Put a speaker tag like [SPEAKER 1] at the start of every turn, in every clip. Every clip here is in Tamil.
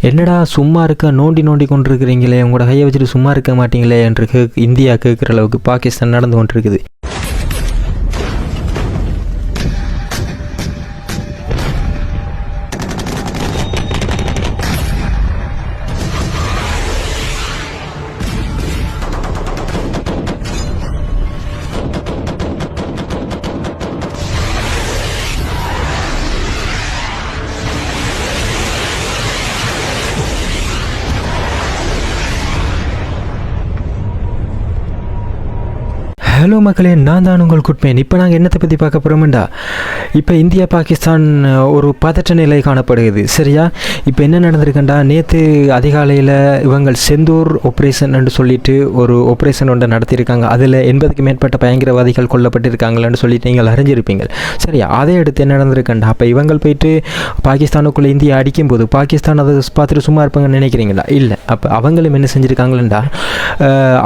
[SPEAKER 1] என்னடா சும்மா இருக்க நோண்டி நோண்டி கொண்டிருக்கிறீங்களே உங்களோட கையை வச்சுட்டு சும்மா இருக்க மாட்டீங்களே என்று கேக் இந்தியா கேட்குற அளவுக்கு பாகிஸ்தான் நடந்து கொண்டிருக்குது. ஹலோ மக்களே நான் தான் உங்கள் குட்மேன். இப்போ நாங்கள் என்னத்தை பற்றி பார்க்க போகிறோம்டா இப்போ இந்தியா பாகிஸ்தான் ஒரு பதற்ற நிலை காணப்படுகிறது. சரியா? இப்போ என்ன நடந்திருக்குண்டா? நேற்று அதிகாலையில் இவங்கள் செந்தூர் ஆப்ரேஷன் என்று சொல்லிட்டு ஒரு ஆப்ரேஷன் ஒன்று நடத்தியிருக்காங்க. அதில் எண்பதுக்கு மேற்பட்ட பயங்கரவாதிகள் கொல்லப்பட்டிருக்காங்கன்னு சொல்லிட்டு நீங்கள் அறிஞ்சிருப்பீங்க சரியா? அதை அடுத்து என்ன நடந்திருக்குண்டா? அப்போ இவங்கள் போயிட்டு பாகிஸ்தானுக்குள்ளே இந்தியா அடிக்கும்போது பாகிஸ்தான் அதை பார்த்துட்டு சும்மா இருப்பாங்கன்னு நினைக்கிறீங்களா? இல்லை. அப்போ அவங்களும் என்ன செஞ்சுருக்காங்களா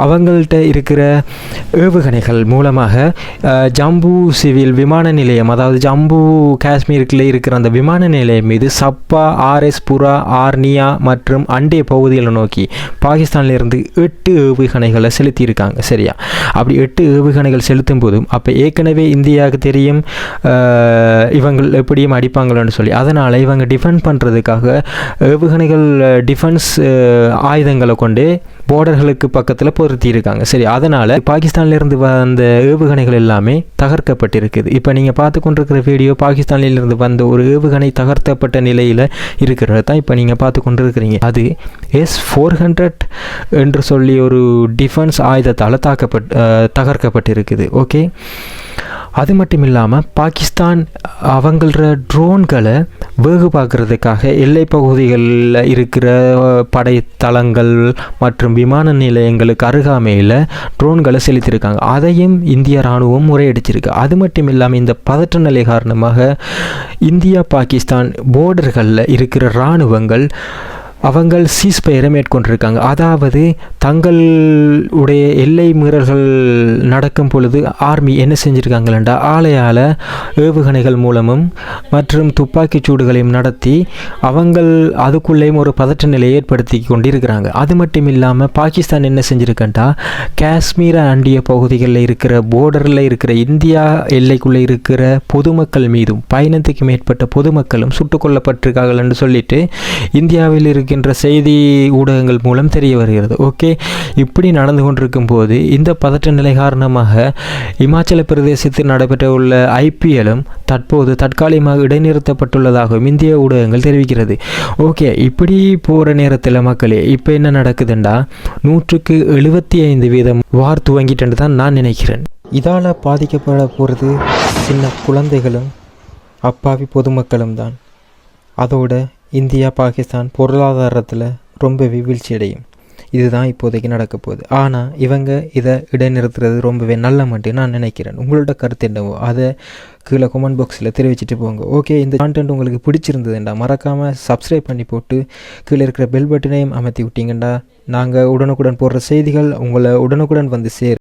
[SPEAKER 1] அவங்கள்ட்ட இருக்கிற ஏவுகணைகள் மூலமாக ஜாம்பு ஜம்பு சிவில் விமான நிலையம் அதாவது ஜாம்பு காஷ்மீருக்குள்ளே இருக்கிற அந்த விமான நிலையம் மீது சப்பா ஆர்எஸ் புரா ஆர்னியா மற்றும் அண்டே பகுதிகளை நோக்கி பாகிஸ்தானிலிருந்து எட்டு ஏவுகணைகளை செலுத்தியிருக்காங்க. சரியா? அப்படி எட்டு ஏவுகணைகள் செலுத்தும் போதும் அப்போ ஏற்கனவே இந்தியாவுக்கு தெரியும் இவங்கள் எப்படியும் அடிப்பாங்களோன்னு சொல்லி. அதனால் இவங்க டிஃபெண்ட் பண்ணுறதுக்காக ஏவுகணைகள் டிஃபென்ஸ் ஆயுதங்களை கொண்டு போர்டர்களுக்கு பக்கத்தில் பொருத்தி இருக்காங்க சரி அதனால் பாகிஸ்தான்லேருந்து வந்த ஏவுகணைகள் எல்லாமே தகர்க்கப்பட்டிருக்குது. இப்போ நீங்கள் பார்த்து கொண்டிருக்கிற வீடியோ பாகிஸ்தானிலிருந்து வந்த ஒரு ஏவுகணை தகர்த்தப்பட்ட நிலையில் இருக்கிறது தான் இப்போ நீங்கள் பார்த்து கொண்டிருக்கிறீங்க. அது எஸ் ஃபோர் ஹண்ட்ரட் என்று சொல்லி ஒரு டிஃபென்ஸ் ஆயுதத்தால் தாக்கப்பட் தகர்க்கப்பட்டிருக்குது. ஓகே அது மட்டும் இல்லாமல் பாகிஸ்தான் அவங்கள ட்ரோன்களை வேகு பார்க்குறதுக்காக எல்லை பகுதிகளில் இருக்கிற படைத்தளங்கள் மற்றும் விமான நிலையங்களுக்கு அருகாமையில் ட்ரோன்களை செலுத்தியிருக்காங்க. அதையும் இந்திய இராணுவம் முறையடிச்சிருக்கு. அது மட்டும் இல்லாமல் இந்த பதற்ற நிலை காரணமாக இந்தியா பாகிஸ்தான் போர்டர்களில் இருக்கிற இராணுவங்கள் அவங்கள் சீஸ்பயரை மேற்கொண்டிருக்காங்க. அதாவது தங்களுடைய எல்லை மீறல்கள் நடக்கும் பொழுது ஆர்மி என்ன செஞ்சுருக்காங்களா ஆலையால் ஏவுகணைகள் மூலமும் மற்றும் துப்பாக்கிச் சூடுகளையும் நடத்தி அவங்கள் அதுக்குள்ளேயும் ஒரு பதற்ற நிலையை ஏற்படுத்தி கொண்டிருக்கிறாங்க. அது மட்டும் இல்லாமல் பாகிஸ்தான் என்ன செஞ்சுருக்கண்டா காஷ்மீரை அண்டிய பகுதிகளில் இருக்கிற போர்டரில் இருக்கிற இந்தியா எல்லைக்குள்ளே இருக்கிற பொதுமக்கள் மீதும் பயணத்துக்கு மேற்பட்ட பொதுமக்களும் சுட்டுக் கொல்லப்பட்டிருக்கார்கள் என்று சொல்லிட்டு இந்தியாவில் இருக்கின்ற செய்தி ஊடகங்கள் மூலம் தெரிய வருகிறது. ஓகே? இப்படி நடந்து கொண்டிருக்கும் போது இந்த பதற்ற நிலை காரணமாக இமாச்சல பிரதேசத்தில் நடைபெற்ற உள்ள ஐபிஎல்லும் தற்போது தற்காலிகமாக இடைநிறுத்தப்பட்டுள்ளதாகவும் இந்திய ஊடகங்கள் தெரிவிக்கிறது. ஓகே? இப்படி போகிற நேரத்தில் மக்களே இப்போ என்ன நடக்குதுண்டா? நூற்றுக்கு எழுபத்தி ஐந்து வீதம் வார் துவங்கிட்டு தான் நான் நினைக்கிறேன். இதால் பாதிக்கப்பட போகிறது சின்ன குழந்தைகளும் அப்பாவி பொதுமக்களும் தான். அதோட இந்தியா பாகிஸ்தான் பொருளாதாரத்தில் ரொம்பவே வீழ்ச்சி அடையும் இதுதான் இப்போதைக்கு நடக்க போகுது. ஆனால் இவங்க இதை இடைநிறுத்துறது ரொம்பவே நல்ல மட்டும் நான் நினைக்கிறேன். உங்களோட கருத்து என்னவோ? அதை கீழே கமெண்ட் பாக்ஸில் தெரிவிச்சிட்டு போங்க. ஓகே இந்த கான்டென்ட் உங்களுக்கு பிடிச்சிருந்ததுண்டா மறக்காமல் சப்ஸ்கிரைப் பண்ணி போட்டு கீழே இருக்கிற பெல் பட்டனையும் அமர்த்தி விட்டீங்கண்டா. நாங்கள் உடனுக்குடன் போடுற செய்திகள் உங்களை உடனுக்குடன் வந்து சேர்